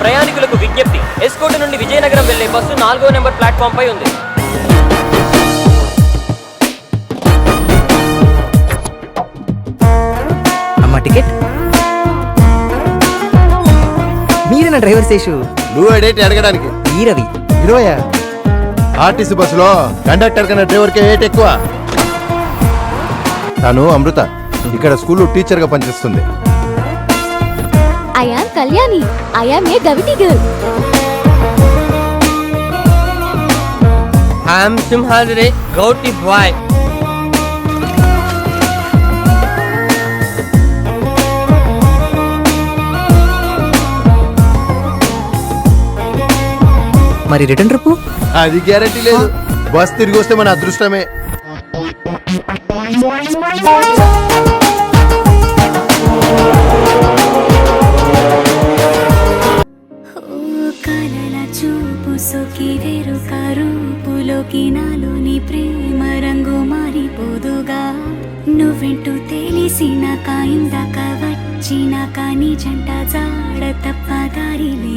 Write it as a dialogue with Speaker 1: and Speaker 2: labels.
Speaker 1: ప్రయాణికులకు విజ్ఞప్తి. ఎస్కోట్ నుండి విజయనగరం వెళ్ళే బస్సు నాలుగో నెంబర్ ప్లాట్ఫామ్ పై ఉంది.
Speaker 2: అమ్మా టికెట్? మీరేనా డ్రైవర్ శేషు?
Speaker 3: నువ్వు అడేటి అడగడానికి.
Speaker 2: ఈ రవి
Speaker 3: ఇరవయా? ఆర్టీసీ బస్సులో కండక్టర్ కన్నా డ్రైవర్కే ఏట్ ఎక్కువ. తను అమృత. ఇక్కడ స్కూల్లో టీచర్గా పనిచేస్తుంది.
Speaker 4: Kalyani. I am a Gaviti girl.
Speaker 1: I'm Simhadri Gauti boy.
Speaker 2: మరి రిటర్న్ ట్రిప్
Speaker 3: అది గ్యారంటీ లేదు. బస్ తిరిగి వస్తే మన అదృష్టమే.
Speaker 5: చూపు సొకి వేరు కరూపులోకి నాలోని ప్రేమ రంగు మారిపోదుగా నువ్వెంటూ తెలిసినాక ఇందాక వచ్చినాక నీ జంట జాడ తప్ప దారి లేదుగా